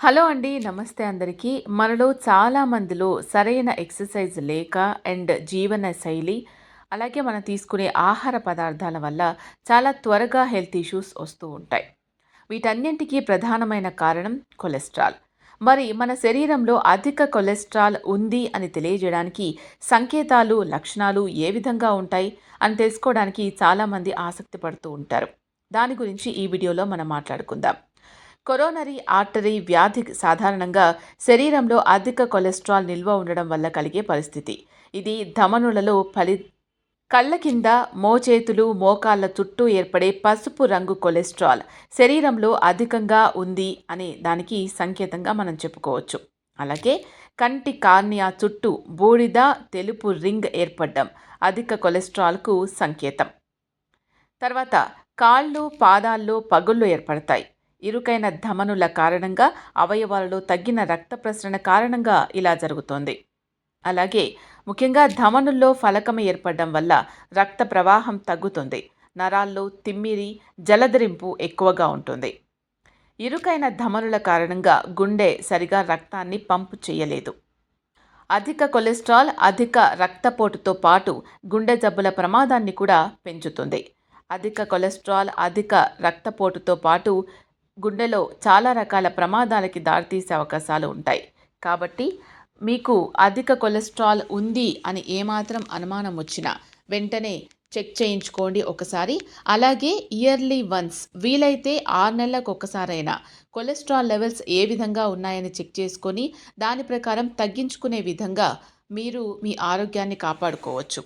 Hello అండి నమస్తే అందరికీ. మనలో చాలా మందిలో సరైన ఎక్సర్సైజ్ లేక అండ్ జీవన శైలి అలాగే మనం తీసుకునే ఆహార పదార్థాల వల్ల చాలా త్వరగా హెల్త్ ఇష్యూస్ వస్తూ ఉంటాయి. వీటన్నింటికీ ప్రధానమైన కారణం కొలెస్ట్రాల్. మరి మన శరీరంలో అధిక కొలెస్ట్రాల్ ఉంది అని తెలియజేయడానికి సంకేతాలు లక్షణాలు ఏ విధంగా ఉంటాయి అని తెలుసుకోవడానికి చాలామంది ఆసక్తి పడుతూ ఉంటారు. దాని గురించి ఈ వీడియోలో మనం మాట్లాడుకుందాం. కొరోనరీ ఆర్టరీ వ్యాధి సాధారణంగా శరీరంలో అధిక కొలెస్ట్రాల్ నిల్వ ఉండడం వల్ల కలిగే పరిస్థితి. ఇది ధమనులలో ఫలి కళ్ళ కింద మోచేతులు మోకాళ్ళ చుట్టూ ఏర్పడే పసుపు రంగు కొలెస్ట్రాల్ శరీరంలో అధికంగా ఉంది అనే దానికి సంకేతంగా మనం చెప్పుకోవచ్చు. అలాగే కంటి కార్నియా చుట్టూ బూడిద తెలుపు రింగ్ ఏర్పడడం అధిక కొలెస్ట్రాల్కు సంకేతం. తర్వాత కాళ్ళు పాదాల్లో పగుళ్ళు ఏర్పడతాయి. ఇరుకైన ధమనుల కారణంగా అవయవాలలో తగ్గిన రక్త ప్రసరణ కారణంగా ఇలా జరుగుతోంది. అలాగే ముఖ్యంగా ధమనుల్లో ఫలకం ఏర్పడడం వల్ల రక్త ప్రవాహం తగ్గుతుంది. నరాల్లో తిమ్మిరి జలధరింపు ఎక్కువగా ఉంటుంది. ఇరుకైన ధమనుల కారణంగా గుండె సరిగా రక్తాన్ని పంపు చేయలేదు. అధిక కొలెస్ట్రాల్ అధిక రక్తపోటుతో పాటు గుండె జబ్బుల ప్రమాదాన్ని కూడా పెంచుతుంది. అధిక కొలెస్ట్రాల్ అధిక రక్తపోటుతో పాటు గుండెలో చాలా రకాల ప్రమాదాలకి దారితీసే అవకాశాలు ఉంటాయి. కాబట్టి మీకు అధిక కొలెస్ట్రాల్ ఉంది అని ఏమాత్రం అనుమానం వచ్చినా వెంటనే చెక్ చేయించుకోండి ఒకసారి. అలాగే ఇయర్లీ వన్స్ వీలైతే ఆరు నెలలకు ఒకసారైనా కొలెస్ట్రాల్ లెవెల్స్ ఏ విధంగా ఉన్నాయని చెక్ చేసుకొని దాని ప్రకారం తగ్గించుకునే విధంగా మీరు మీ ఆరోగ్యాన్ని కాపాడుకోవచ్చు.